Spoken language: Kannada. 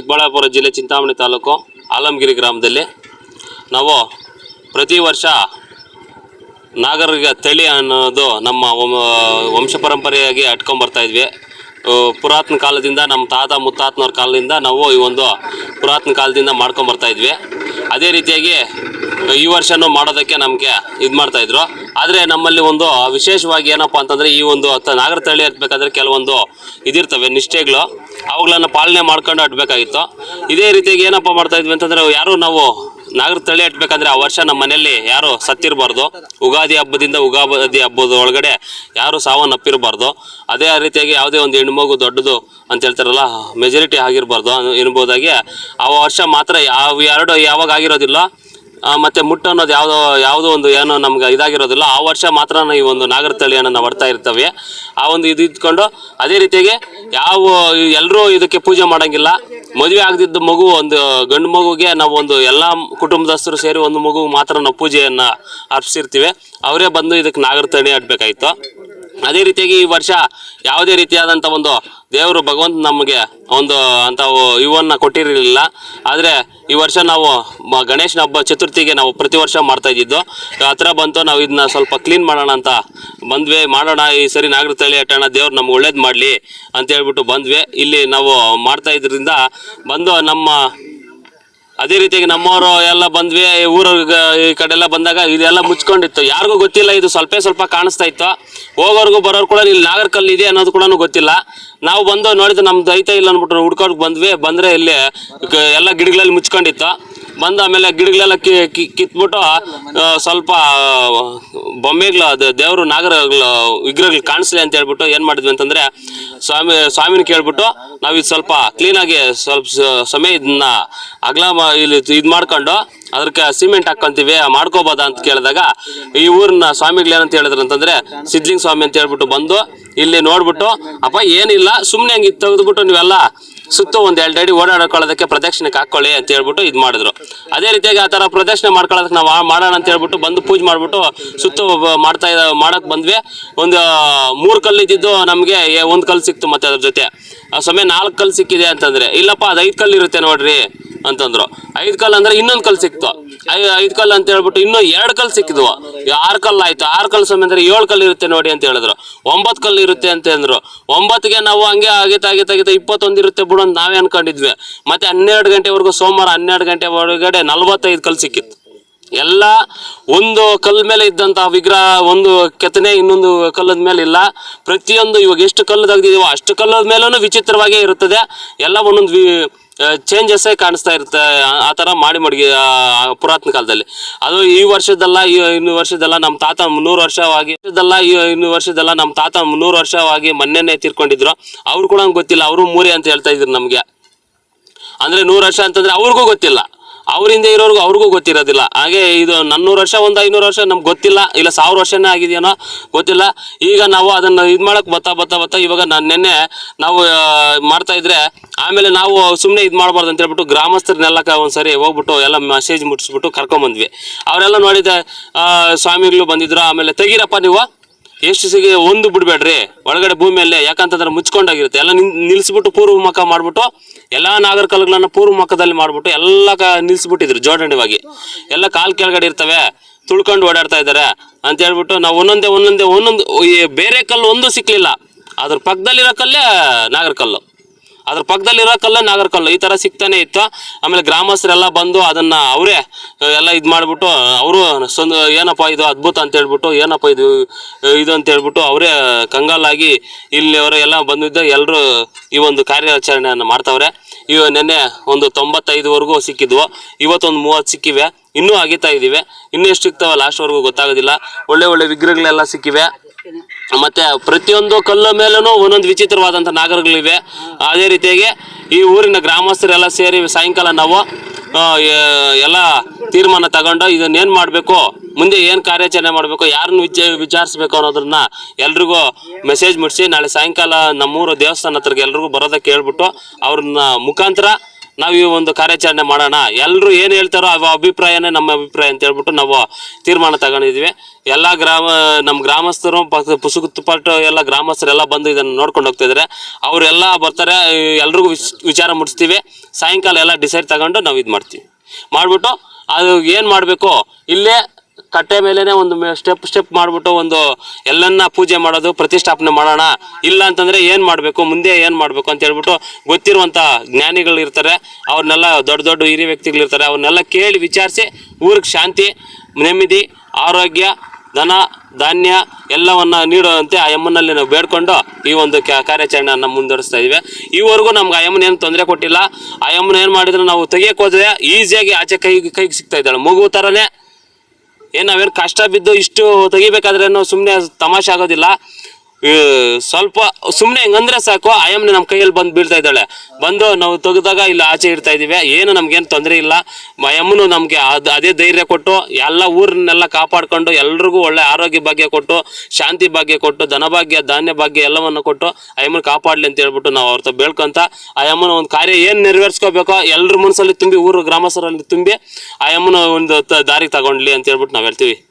ಚಿಕ್ಕಬಳ್ಳಾಪುರ ಜಿಲ್ಲೆ ಚಿಂತಾಮಣಿ ತಾಲೂಕು ಆಲಮಗಿರಿ ಗ್ರಾಮದಲ್ಲಿ ನಾವು ಪ್ರತಿ ವರ್ಷ ನಾಗರಿಕ ತಳಿ ಅನ್ನೋದು ನಮ್ಮ ವಂಶ- ಪರಂಪರೆಯಾಗಿ ಅಟ್ಕೊಂಡ್ ಬರ್ತಾ ಇದ್ವಿ. ಪುರಾತನ ಕಾಲದಿಂದ ನಮ್ಮ ತಾತ ಮುತ್ತಾತನವ್ರ ಕಾಲದಿಂದ ನಾವು ಈ ಒಂದು ಪುರಾತನ ಕಾಲದಿಂದ ಮಾಡ್ಕೊಂಡ್ ಬರ್ತಾ ಇದ್ವಿ. ಅದೇ ರೀತಿಯಾಗಿ ಈ ವರ್ಷನೂ ಮಾಡೋದಕ್ಕೆ ನಮಗೆ ಇದು ಮಾಡ್ತಾ ಇದ್ರು. ಆದರೆ ನಮ್ಮಲ್ಲಿ ಒಂದು ವಿಶೇಷವಾಗಿ ಏನಪ್ಪ ಅಂತಂದ್ರೆ ಈ ಒಂದು ನಾಗರ ತಳಿ ಹತ್ಬೇಕಾದ್ರೆ ಕೆಲವೊಂದು ಇದಿರ್ತವೆ ನಿಷ್ಠೆಗಳು. ಅವುಗಳನ್ನ ಪಾಲನೆ ಮಾಡ್ಕೊಂಡು ಅಟ್ಬೇಕಾಗಿತ್ತು ಇದೇ ರೀತಿಯಾಗಿ ಏನಪ್ಪ ಮಾಡ್ತಾ ಇದ್ವಿ ಅಂತಂದ್ರೆ ಯಾರು ನಾವು ನಾಗರ ತಳಿ ಹಟ್ಬೇಕಂದ್ರೆ ಆ ವರ್ಷ ನಮ್ಮ ಮನೆಯಲ್ಲಿ ಯಾರು ಸತ್ತಿರಬಾರ್ದು. ಉಗಾದಿ ಹಬ್ಬದಿಂದ ಉಗಾದಿ ಹಬ್ಬದ ಒಳಗಡೆ ಯಾರು ಸಾವನ್ನಪ್ಪಿರಬಾರ್ದು ಅದೇ ರೀತಿಯಾಗಿ ಯಾವುದೇ ಒಂದು ಹೆಣ್ಮಗು ದೊಡ್ಡದು ಅಂತ ಹೇಳ್ತಾರಲ್ಲ ಮೆಜಾರಿಟಿ ಆಗಿರಬಾರ್ದು. ಎನ್ಬೋದಾಗಿ ಆ ವರ್ಷ ಮಾತ್ರ ಯಾವ ಎರಡು ಯಾವಾಗ ಆಗಿರೋದಿಲ್ಲ. ಆ, ಮತ್ತೆ ಮುಟ್ಟು ಅನ್ನೋದು ಯಾವುದೋ ಯಾವುದೋ ಒಂದು ಏನೋ ನಮ್ಗೆ ಇದಾಗಿರೋದಿಲ್ಲ. ಆ ವರ್ಷ ಮಾತ್ರ ಈ ಒಂದು ನಾಗರ ತಳಿಯನ್ನು ನಾವು ಬರ್ತಾ ಇರ್ತವೆ. ಆ ಒಂದು ಇದು ಇದ್ಕೊಂಡು ಅದೇ ರೀತಿಯಾಗಿ ಯಾವ ಎಲ್ಲರೂ ಇದಕ್ಕೆ ಪೂಜೆ ಮಾಡಂಗಿಲ್ಲ. ಮದುವೆ ಆಗದಿದ್ದ ಮಗು ಒಂದು ಗಂಡು ಮಗುಗೆ ನಾವು ಒಂದು ಎಲ್ಲ ಕುಟುಂಬದಸ್ಥರು ಸೇರಿ ಒಂದು ಮಗು ಮಾತ್ರ ನಾವು ಪೂಜೆಯನ್ನು ಅರ್ಪಿಸಿರ್ತೀವಿ. ಅವರೇ ಬಂದು ಇದಕ್ಕೆ ನಾಗರ ತಳಿ ಅದೇ ರೀತಿಯಾಗಿ ಈ ವರ್ಷ ಯಾವುದೇ ರೀತಿಯಾದಂಥ ಒಂದು ದೇವರು ಭಗವಂತ ನಮಗೆ ಒಂದು ಅಂತ ಇವನ್ನ ಕೊಟ್ಟಿರಲಿಲ್ಲ. ಆದರೆ ಈ ವರ್ಷ ನಾವು ಗಣೇಶನ ಹಬ್ಬ ಚತುರ್ಥಿಗೆ ನಾವು ಪ್ರತಿ ವರ್ಷ ಮಾಡ್ತಾ ಇದ್ದಿದ್ದು. ಹತ್ರ ಬಂತು, ನಾವು ಇದನ್ನ ಸ್ವಲ್ಪ ಕ್ಲೀನ್ ಮಾಡೋಣ ಅಂತ ಬಂದ್ವಿ. ಮಾಡೋಣ, ಈ ಸರಿ ನಾಗರ ತಳಿ ಅಟ್ಟೋಣ ದೇವ್ರು ನಮ್ಗೆ ಒಳ್ಳೇದು ಮಾಡಲಿ ಅಂತ ಹೇಳ್ಬಿಟ್ಟು ಬಂದ್ವಿ. ಇಲ್ಲಿ ನಾವು ಮಾಡ್ತಾ ಇದ್ರಿಂದ ಬಂದು ನಮ್ಮ ಅದೇ ರೀತಿಯಾಗಿ ನಮ್ಮವರು ಎಲ್ಲ ಬಂದ್ವಿ ಊರಿಗೆ ಈ ಕಡೆ ಎಲ್ಲ ಬಂದಾಗ ಇದೆಲ್ಲ ಮುಚ್ಕೊಂಡಿತ್ತು. ಯಾರಿಗೂ ಗೊತ್ತಿಲ್ಲ, ಇದು ಸ್ವಲ್ಪ ಸ್ವಲ್ಪ ಕಾಣಿಸ್ತಾ ಇತ್ತು. ಹೋಗೋರ್ಗೂ ಬರೋರು ಕೂಡ ಇಲ್ಲಿ ನಾಗರಕಲ್ಲು ಇದೆ ಅನ್ನೋದು ಕೂಡ ಗೊತ್ತಿಲ್ಲ. ನಾವು ಬಂದು ನೋಡಿದ್ರೆ ನಮ್ದು ಐತೆ ಇಲ್ಲ ಅಂದ್ಬಿಟ್ಟು ಹುಡ್ಕೊಂಡು ಬಂದ್ವಿ, ಬಂದರೆ ಇಲ್ಲಿ ಎಲ್ಲ ಗಿಡಗಳಲ್ಲಿ ಮುಚ್ಕೊಂಡಿತ್ತು. ಬಂದು ಆಮೇಲೆ ಗಿಡಗಳೆಲ್ಲ ಕಿತ್ಬಿಟ್ಟು ಸ್ವಲ್ಪ ಬೊಮ್ಮೆಗಳು ಅದು ದೇವರು ನಾಗರಗಳು ವಿಗ್ರಹಗಳು ಕಾಣಿಸ್ಲಿ ಅಂತ ಹೇಳ್ಬಿಟ್ಟು ಏನು ಮಾಡಿದ್ವಿ ಅಂತಂದ್ರೆ, ಸ್ವಾಮಿ, ಸ್ವಾಮಿನ ಕೇಳ್ಬಿಟ್ಟು ನಾವು ಇದು ಸ್ವಲ್ಪ ಕ್ಲೀನಾಗಿ ಸ್ವಲ್ಪ ಸಮಯ ಇದನ್ನ ಅಗಲ ಇಲ್ಲಿ ಇದು ಮಾಡ್ಕೊಂಡು ಅದಕ್ಕೆ ಸಿಮೆಂಟ್ ಹಾಕ್ಕೊಂತೀವಿ ಮಾಡ್ಕೋಬೋದಾ ಅಂತ ಕೇಳಿದಾಗ ಈ ಊರಿನ ಸ್ವಾಮಿಗಳು ಏನಂತ ಹೇಳಿದ್ರು ಅಂತಂದ್ರೆ ಸಿದ್ಲಿಂಗ್ ಸ್ವಾಮಿ ಅಂತ ಹೇಳ್ಬಿಟ್ಟು ಬಂದು ಇಲ್ಲಿ ನೋಡ್ಬಿಟ್ಟು, ಅಪ್ಪ ಏನಿಲ್ಲ ಸುಮ್ಮನೆ ಹಂಗೆ ತೆಗೆದ್ಬಿಟ್ಟು ನೀವೆಲ್ಲ ಸುತ್ತ ಒಂದ್ ಎರಡು ಅಡಿ ಓಡಾಡ್ಕೊಳ್ಳೋದಕ್ಕೆ ಪ್ರದಕ್ಷಿಣೆಗೆ ಹಾಕೊಳ್ಳಿ ಅಂತ ಹೇಳ್ಬಿಟ್ಟು ಇದು ಮಾಡಿದ್ರು. ಅದೇ ರೀತಿಯಾಗಿ ಆ ತರ ಪ್ರದಕ್ಷಿಣೆ ಮಾಡ್ಕೊಳ್ಳೋದಕ್ಕೆ ನಾವು ಮಾಡೋಣ ಅಂತ ಹೇಳ್ಬಿಟ್ಟು ಬಂದು ಪೂಜೆ ಮಾಡ್ಬಿಟ್ಟು ಸುತ್ತ ಮಾಡ್ತಾ ಮಾಡಕ್ ಬಂದ್ವಿ. ಒಂದು ಮೂರು ಕಲ್ಲು ಇದ್ದಿದ್ದು ನಮಗೆ ಒಂದು ಕಲ್ಲು ಸಿಕ್ತು ಮತ್ತೆ ಅದ್ರ ಜೊತೆ. ಆ ಸಮಯ ನಾಲ್ಕು ಕಲ್ಲು ಸಿಕ್ಕಿದೆ ಅಂತಂದ್ರೆ, ಇಲ್ಲಪ್ಪ ಅದ್ ಐದು ಕಲ್ಲು ಇರುತ್ತೆ ನೋಡ್ರಿ ಅಂತಂದ್ರು. ಐದು ಕಲ್ಲು ಅಂದ್ರೆ ಇನ್ನೊಂದು ಕಲ್ಲು ಸಿಕ್ತು. ಐದು ಕಲ್ಲು ಅಂತ ಹೇಳ್ಬಿಟ್ಟು ಇನ್ನೂ ಎರಡು ಕಲ್ಲು ಸಿಕ್ಕಿದ್ವು. ಆರು ಕಲ್ಲು ಆಯ್ತು. ಆರ್ ಕಲ್ಲು ಅಂದ್ರೆ ಏಳು ಕಲ್ಲು ಇರುತ್ತೆ ನೋಡಿ ಅಂತ ಹೇಳಿದ್ರು. ಒಂಬತ್ತು ಕಲ್ಲು ಇರುತ್ತೆ ಅಂತ ಅಂದ್ರು. ಒಂಬತ್ತಿಗೆ ನಾವು ಹಂಗೆ ಆಗಿತ ಆಗಿತ ಆಗೈತೆ ಇಪ್ಪತ್ತೊಂದು ಇರುತ್ತೆ ಬಿಡು ಅಂತ ನಾವೇ ಅನ್ಕೊಂಡಿದ್ವಿ. ಮತ್ತೆ ಹನ್ನೆರಡು ಗಂಟೆವರೆಗೂ ಸೋಮವಾರ ಹನ್ನೆರಡು ಗಂಟೆ ಒಳಗಡೆ ನಲ್ವತ್ತೈದು ಕಲ್ಲು ಸಿಕ್ಕಿತ್ತು. ಎಲ್ಲ ಒಂದು ಕಲ್ ಮೇಲೆ ಇದ್ದಂತ ವಿಗ್ರಹ, ಒಂದು ಕೆತ್ತನೆ, ಇನ್ನೊಂದು ಕಲ್ಲದ ಮೇಲೆ ಇಲ್ಲ. ಪ್ರತಿಯೊಂದು ಇವಾಗ ಎಷ್ಟು ಕಲ್ಲು ತೆಗ್ದಿದೀವೋ ಅಷ್ಟು ಕಲ್ಲದ ಮೇಲೂ ವಿಚಿತ್ರವಾಗೇ ಇರುತ್ತದೆ. ಎಲ್ಲ ಒಂದೊಂದು ಚೇಂಜಸ್ಸೇ ಕಾಣಿಸ್ತಾ ಇರುತ್ತೆ. ಆ- ಥರ ಮಾಡಿ ಮಡಗಿ ಪುರಾತನ ಕಾಲದಲ್ಲಿ. ಅದು ಈ ವರ್ಷದಲ್ಲ, ಈ ಇನ್ನು ವರ್ಷದಲ್ಲ ನಮ್ಮ ತಾತ ನೂರು ವರ್ಷವಾಗಿ ವರ್ಷದಲ್ಲ, ಈ ಇನ್ನು ವರ್ಷದಲ್ಲ ನಮ್ಮ ತಾತ ನೂರು ವರ್ಷವಾಗಿ ಮೊನ್ನೆನೇ ತೀರ್ಕೊಂಡಿದ್ರು. ಅವ್ರು ಕೂಡ ಗೊತ್ತಿಲ್ಲ. ಅವರು ಮೂರೇ ಅಂತ ಹೇಳ್ತಾ ಇದ್ರು ನಮಗೆ. ಅಂದ್ರೆ ನೂರು ವರ್ಷ ಅಂತಂದ್ರೆ ಅವ್ರಿಗೂ ಗೊತ್ತಿಲ್ಲ. ಅವರಿಂದ ಇರೋರ್ಗು ಅವ್ರಿಗೂ ಗೊತ್ತಿರೋದಿಲ್ಲ. ಹಾಗೆ ಇದು ನನ್ನೂರು ವರ್ಷ, ಒಂದು ಐನೂರು ವರ್ಷ ನಮ್ಗೆ ಗೊತ್ತಿಲ್ಲ, ಇಲ್ಲ ಸಾವಿರ ವರ್ಷನೇ ಆಗಿದೆಯೇನೋ ಗೊತ್ತಿಲ್ಲ. ಈಗ ನಾವು ಅದನ್ನು ಇದು ಮಾಡೋಕ್ಕೆ ಬತ್ತಾ ಬತ್ತಾ ಬತ್ತಾ ಇವಾಗ ನಾನು ನಿನ್ನೆ ನಾವು ಮಾಡ್ತಾ ಇದ್ರೆ ಆಮೇಲೆ ನಾವು ಸುಮ್ಮನೆ ಇದು ಮಾಡಬಾರ್ದು ಅಂತ ಹೇಳ್ಬಿಟ್ಟು ಗ್ರಾಮಸ್ಥರನ್ನೆಲ್ಲ ಒಂದ್ಸರಿ ಹೋಗ್ಬಿಟ್ಟು ಎಲ್ಲ ಮೆಸೇಜ್ ಮುಟ್ಟಿಸ್ಬಿಟ್ಟು ಕರ್ಕೊಂಬಂದ್ವಿ. ಅವರೆಲ್ಲ ನೋಡಿದ ಸ್ವಾಮಿಗಳು ಬಂದಿದ್ರು, ಆಮೇಲೆ ತೆಗೀರಪ್ಪ ನೀವು. ಎಷ್ಟು ಸಿಗಿ ಒಂದು ಬಿಡ್ಬೇಡ್ರಿ. ಒಳಗಡೆ ಭೂಮಿಯಲ್ಲಿ ಯಾಕಂತಂದ್ರೆ ಮುಚ್ಕೊಂಡಾಗಿರುತ್ತೆ. ಎಲ್ಲ ನಿಲ್ಸ್ಬಿಟ್ಟು ಪೂರ್ವ ಮುಖ ಮಾಡ್ಬಿಟ್ಟು, ಎಲ್ಲಾ ನಾಗರ ಕಲ್ಲುಗಳನ್ನ ಪೂರ್ವ ಮುಖದಲ್ಲಿ ಮಾಡ್ಬಿಟ್ಟು, ಎಲ್ಲ ನಿಲ್ಸ್ಬಿಟ್ಟಿದ್ರು ಜೋಡಣೆವಾಗಿ ಎಲ್ಲ ಕಾಲ್ ಕೆಳಗಡೆ ಇರ್ತವೆ, ತುಳ್ಕೊಂಡು ಓಡಾಡ್ತಾ ಇದ್ದಾರೆ. ಅಂತ ಹೇಳ್ಬಿಟ್ಟು ನಾವು ಒಂದೊಂದೇ ಒಂದೊಂದೇ, ಒಂದೊಂದು ಬೇರೆ ಕಲ್ಲು ಒಂದು ಸಿಕ್ಲಿಲ್ಲ. ಅದ್ರ ಪಕ್ಕದಲ್ಲಿರೋ ಕಲ್ಲೇ ನಾಗರ ಕಲ್ಲು. ಅದ್ರ ಪಕ್ಕದಲ್ಲಿರೋ ಕಲ್ಲೇ ನಾಗರ ಕಲ್ಲು, ಈ ತರ ಸಿಗ್ತಾನೆ ಇತ್ತು. ಆಮೇಲೆ ಗ್ರಾಮಸ್ಥರೆಲ್ಲ ಬಂದು ಅದನ್ನ ಅವರೇ ಎಲ್ಲ ಇದು ಮಾಡ್ಬಿಟ್ಟು, ಅವರು ಸೊಂದ, ಏನಪ್ಪ ಇದು ಅದ್ಭುತ ಅಂತ ಹೇಳ್ಬಿಟ್ಟು, ಏನಪ್ಪ ಇದು ಇದು ಅಂತ ಹೇಳ್ಬಿಟ್ಟು ಅವರೇ ಕಂಗಾಲಾಗಿ ಇಲ್ಲಿ ಎಲ್ಲ ಬಂದಿದ್ದ ಎಲ್ಲರೂ ಈ ಒಂದು ಕಾರ್ಯಾಚರಣೆಯನ್ನು ಮಾಡ್ತಾವ್ರೆ. ಇವ ನೆನ್ನೆ ಒಂದು ತೊಂಬತ್ತೈದುವರೆಗೂ ಸಿಕ್ಕಿದ್ವು. ಇವತ್ತೊಂದು ಮೂವತ್ತು ಸಿಕ್ಕಿವೆ. ಇನ್ನೂ ಅಗಿತಾ ಇದ್ದೀವಿ. ಇನ್ನೂ ಎಷ್ಟು ಸಿಗ್ತಾವ ಲಾಸ್ಟ್ವರೆಗೂ ಗೊತ್ತಾಗೋದಿಲ್ಲ. ಒಳ್ಳೆ ಒಳ್ಳೆ ವಿಗ್ರಹಗಳೆಲ್ಲ ಸಿಕ್ಕಿವೆ. ಮತ್ತೆ ಪ್ರತಿಯೊಂದು ಕಲ್ಲ ಮೇಲೂ ಒಂದೊಂದು ವಿಚಿತ್ರವಾದಂಥ ನಾಗರಗಳಿವೆ. ಅದೇ ರೀತಿಯಾಗಿ ಈ ಊರಿನ ಗ್ರಾಮಸ್ಥರೆಲ್ಲ ಸೇರಿ ಸಾಯಂಕಾಲ ನಾವು ಎಲ್ಲ ತೀರ್ಮಾನ ತಗೊಂಡು ಇದನ್ನೇನು ಮಾಡಬೇಕು, ಮುಂದೆ ಏನು ಕಾರ್ಯಾಚರಣೆ ಮಾಡಬೇಕು, ಯಾರನ್ನು ವಿಚ, ವಿಚಾರಿಸ್ಬೇಕು ಅನ್ನೋದನ್ನ ಎಲ್ರಿಗೂ ಮೆಸೇಜ್ ಮುಡಿಸಿ ನಾಳೆ ಸಾಯಂಕಾಲ ನಮ್ಮೂರು ದೇವಸ್ಥಾನ ಹತ್ರಗೆ ಎಲ್ರಿಗೂ ಬರೋದಕ್ಕೆ ಹೇಳ್ಬಿಟ್ಟು ಅವ್ರನ್ನ ಮುಖಾಂತರ ನಾವು ಈ ಒಂದು ಕಾರ್ಯಾಚರಣೆ ಮಾಡೋಣ. ಎಲ್ಲರೂ ಏನು ಹೇಳ್ತಾರೋ ಅವ ಅಭಿಪ್ರಾಯನೇ ನಮ್ಮ ಅಭಿಪ್ರಾಯ ಅಂತ ಹೇಳ್ಬಿಟ್ಟು ನಾವು ತೀರ್ಮಾನ ತಗೊಂಡಿದ್ವಿ. ಎಲ್ಲ ಗ್ರಾಮ ನಮ್ಮ ಗ್ರಾಮಸ್ಥರು ಪಕ್ಕ ತುಪ್ಪಟ್ಟು ಎಲ್ಲ ಗ್ರಾಮಸ್ಥರೆಲ್ಲ ಬಂದು ಇದನ್ನು ನೋಡ್ಕೊಂಡು ಹೋಗ್ತಾ ಇದ್ದಾರೆ ಅವರೆಲ್ಲ ಬರ್ತಾರೆ, ಎಲ್ರಿಗೂ ವಿಚ್, ವಿಚಾರ ಮುಟ್ಟಿಸ್ತೀವಿ ಸಾಯಂಕಾಲ ಎಲ್ಲ ಡಿಸೈಡ್ ತಗೊಂಡು ನಾವು ಇದು ಮಾಡ್ತೀವಿ. ಮಾಡಿಬಿಟ್ಟು ಅದು ಏನು ಮಾಡಬೇಕು? ಇಲ್ಲೇ ಕಟ್ಟೆ ಮೇಲೇನೆ ಒಂದು ಸ್ಟೆಪ್ ಸ್ಟೆಪ್ ಮಾಡಿಬಿಟ್ಟು ಒಂದು ಎಲ್ಲನ್ನ ಪೂಜೆ ಮಾಡೋದು, ಪ್ರತಿಷ್ಠಾಪನೆ ಮಾಡೋಣ. ಇಲ್ಲ ಅಂತಂದ್ರೆ ಏನು ಮಾಡಬೇಕು? ಮುಂದೆ ಏನು ಮಾಡಬೇಕು ಅಂತ ಹೇಳ್ಬಿಟ್ಟು ಗೊತ್ತಿರುವಂತ ಜ್ಞಾನಿಗಳು ಇರ್ತಾರೆ. ಅವ್ರನ್ನೆಲ್ಲ ದೊಡ್ಡ ದೊಡ್ಡ ಹಿರಿಯ ವ್ಯಕ್ತಿಗಳು ಇರ್ತಾರೆ. ಅವ್ರನ್ನೆಲ್ಲ ಕೇಳಿ ವಿಚಾರಿಸಿ ಊರಿಗೆ ಶಾಂತಿ, ನೆಮ್ಮದಿ, ಆರೋಗ್ಯ, ಧನ, ಧಾನ್ಯ ಎಲ್ಲವನ್ನ ನೀಡುವಂತೆ ಆ ಯಮ್ಮನಲ್ಲಿ ನಾವು ಬೇಡ್ಕೊಂಡು ಈ ಒಂದು ಕಾರ್ಯಾಚರಣೆಯನ್ನು ಮುಂದುವರಿಸ್ತಾ ಇದೀವಿ ಈವರೆಗೂ ನಮ್ಗೆ ಆ ಯಮ್ಮನ ಏನು ತೊಂದರೆ ಕೊಟ್ಟಿಲ್ಲ. ಆ ಯಮ್ಮನ ಏನು ಮಾಡಿದ್ರೆ ನಾವು ತೆಗಿಯಕ್ಕೆ ಹೋದ್ರೆ ಈಸಿಯಾಗಿ ಆಚೆ ಕೈ ಕೈಗೆ ಸಿಗ್ತಾ ಇದ್ದಾಳೆ. ಮಗು ಥರನೇ ಏನು ನಾವೇನು ಕಷ್ಟ ಬಿದ್ದು ಇಷ್ಟು ತೆಗಿಬೇಕಾದ್ರೆ ಸುಮ್ಮನೆ ತಮಾಷೆ ಆಗೋದಿಲ್ಲ. ಸ್ವಲ್ಪ ಸುಮ್ಮನೆ ಹೆಂಗಂದ್ರೆ ಸಾಕು. ಆಯಮ್ನೆ ನಮ್ಮ ಕೈಯಲ್ಲಿ ಬಂದು ಬೀಳ್ತಾ ಇದ್ದಾಳೆ. ಬಂದು ನಾವು ತೆಗೆದಾಗ ಇಲ್ಲಿ ಆಚೆ ಇಡ್ತಾ ಇದೀವಿ. ಏನು ನಮ್ಗೇನು ತೊಂದರೆ ಇಲ್ಲ. ಮಯಮ್ಮನು ನಮಗೆ ಅದು, ಅದೇ ಧೈರ್ಯ ಕೊಟ್ಟು, ಎಲ್ಲ ಊರನ್ನೆಲ್ಲ ಕಾಪಾಡ್ಕೊಂಡು, ಎಲ್ರಿಗೂ ಒಳ್ಳೆ ಆರೋಗ್ಯ ಭಾಗ್ಯ ಕೊಟ್ಟು, ಶಾಂತಿ ಭಾಗ್ಯ ಕೊಟ್ಟು ಧನಭಾಗ್ಯ ಧಾನ್ಯ ಭಾಗ್ಯ ಎಲ್ಲವನ್ನು ಕೊಟ್ಟು ಅಯ್ಯಮ್ಮನ ಕಾಪಾಡಲಿ ಅಂತ ಹೇಳ್ಬಿಟ್ಟು ನಾವು ಅವ್ರ ಬೇಳ್ಕೊಂತ ಆಯಮ್ಮನ ಒಂದು ಕಾರ್ಯ ಏನು ನೆರವೇರಿಸ್ಕೋಬೇಕೋ ಎಲ್ಲರ ಮನಸ್ಸಲ್ಲಿ ತುಂಬಿ, ಊರು ಗ್ರಾಮಸ್ಥರಲ್ಲಿ ತುಂಬಿ ಆಯಮ್ಮನ ಒಂದು ದಾರಿ ತಗೊಂಡ್ಲಿ ಅಂತ ಹೇಳ್ಬಿಟ್ಟು ನಾವು ಹೇಳ್ತೀವಿ.